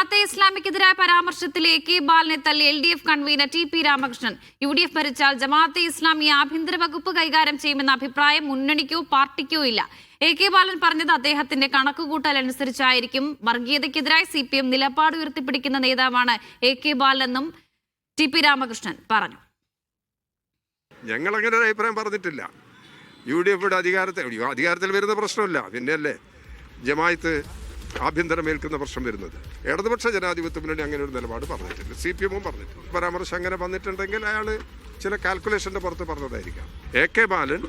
ജമാഅത്തെ ഇസ്ലാമിക്കെതിരായ പരാമർശത്തിൽ A K ബാലനെ തള്ളി L D F convener T P Ramakrishnan. U D F ഭരിച്ചാൽ Jamaat-e Islami ആഭ്യന്തര വകുപ്പ് കൈകാര്യം ചെയ്യുമെന്ന അഭിപ്രായം മുന്നണിക്കോ പാർട്ടിക്കോ ഇല്ല. എ കെ ബാലൻ പറഞ്ഞത് അദ്ദേഹത്തിന്റെ കണക്കുകൂട്ടൽ അനുസരിച്ചായിരിക്കും. വർഗീയതയ്ക്കെതിരായി സി പി എം നിലപാട് ഉയർത്തിപ്പിടിക്കുന്ന നേതാവാണ് എ കെ ബാലനെന്നും ടി പി രാമകൃഷ്ണൻ പറഞ്ഞു. ഞങ്ങൾ അങ്ങനെ ഒരു അഭിപ്രായം പറഞ്ഞിട്ടില്ല. യു ഡി എഫിയുടെ അധികാരത്തിൽ അധികാരത്തിൽ വരുന്ന പ്രശ്നമില്ല. പിന്നെയല്ലേ? ജമായത്ത് ആഭ്യന്തരം ഏൽക്കുന്ന പ്രശ്നം വരുന്നത്. ഇടതുപക്ഷ ജനാധിപത്യ മുന്നണി അങ്ങനെ ഒരു നിലപാട് പറഞ്ഞിട്ടില്ല. സി പി എമ്മും പറഞ്ഞിട്ടില്ല. പരാമർശം അങ്ങനെ വന്നിട്ടുണ്ടെങ്കിൽ അയാൾ ചില കാൽക്കുലേഷന്റെ പുറത്ത് പറഞ്ഞതായിരിക്കാം. A K Balan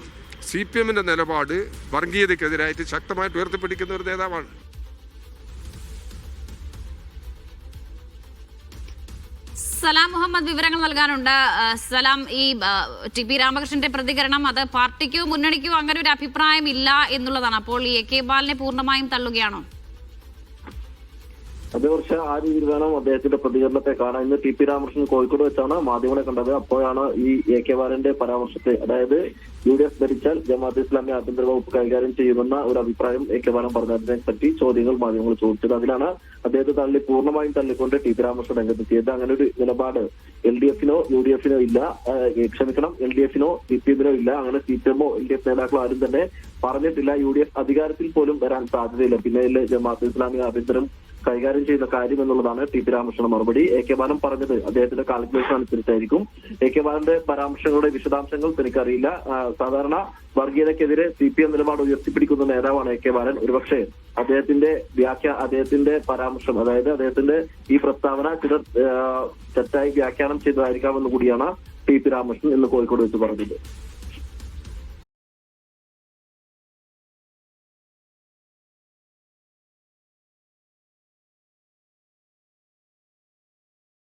C P എമ്മിന്റെ നിലപാട് വർഗീയതയ്ക്കെതിരായിട്ട് ശക്തമായിട്ട് ഉയർത്തിപ്പിടിക്കുന്ന ഒരു നേതാവാണ്. സലാം മുഹമ്മദ് വിവരങ്ങൾ നൽകാനുണ്ട്. സലാം ഈ ടി പി രാമകൃഷ്ണന്റെ പ്രതികരണം അത് പാർട്ടിക്കോ മുന്നണിക്കോ അങ്ങനെ ഒരു അഭിപ്രായം ഇല്ല എന്നുള്ളതാണ്. അപ്പോൾ ഈ എ കെ ബാലിനെ പൂർണമായും തള്ളുകയാണോ? അതേക്കുറിച്ച് ആ രീതിയിൽ വേണം അദ്ദേഹത്തിന്റെ പ്രതികരണത്തെ കാണാൻ. ഇന്ന് ടി പി രാമകൃഷ്ണൻ കോഴിക്കോട് വെച്ചാണ് മാധ്യമങ്ങളെ കണ്ടത്. അപ്പോഴാണ് ഈ എ കെ ബാലന്റെ പരാമർശത്തെ അതായത് യു ഡി എഫ് ഭരിച്ചാൽ ജമാഅത്ത് ഇസ്ലാമി ആഭ്യന്തര വകുപ്പ് കൈകാര്യം ചെയ്യുമെന്ന ഒരു അഭിപ്രായം എ കെ ബാലൻ പറഞ്ഞതിനെ പറ്റി ചോദ്യങ്ങൾ മാധ്യമങ്ങൾ ചോദിച്ചത്. അതിലാണ് അദ്ദേഹത്തെ തള്ളി പൂർണമായും തള്ളിക്കൊണ്ട് ടി പി രാമകൃഷ്ണൻ രംഗത്തെത്തിയത്. അങ്ങനെ ഒരു നിലപാട് എൽ ഡി എഫിനോ യു ഡി എഫിനോ ഇല്ല. ക്ഷമിക്കണം എൽ ഡി എഫിനോ സി പി എമ്മിനോ ഇല്ല. അങ്ങനെ സി പി എമ്മോ എൽ ഡി എഫ് നേതാക്കളോ ആരും തന്നെ പറഞ്ഞിട്ടില്ല. യു ഡി എഫ് അധികാരത്തിൽ പോലും വരാൻ സാധ്യതയില്ല. പിന്നെ ജമാഅത്ത് ഇസ്ലാമി ആഭ്യന്തരം കൈകാര്യം ചെയ്യുന്ന കാര്യം എന്നുള്ളതാണ് ടി പി രാമകൃഷ്ണ മറുപടി. എ കെ ബാലൻ പറഞ്ഞത് അദ്ദേഹത്തിന്റെ കാൽക്കുലേഷൻ അനുസരിച്ചായിരിക്കും എ കെ ബാലന്റെ പരാമർശങ്ങളുടെ വിശദാംശങ്ങൾ തനിക്കറിയില്ല. സാധാരണ വർഗീയതക്കെതിരെ സി പി എം നിലപാട് ഉയർത്തിപ്പിടിക്കുന്ന നേതാവാണ് എ കെ ബാലൻ. ഒരുപക്ഷെ അദ്ദേഹത്തിന്റെ വ്യാഖ്യ അദ്ദേഹത്തിന്റെ പരാമർശം അതായത് അദ്ദേഹത്തിന്റെ ഈ പ്രസ്താവന ചിലർ തെറ്റായി വ്യാഖ്യാനം ചെയ്തതായിരിക്കാമെന്ന് കൂടിയാണ് ടി പി രാമകൃഷ്ണൻ ഇന്ന് കോഴിക്കോട് വെച്ച് പറഞ്ഞത്.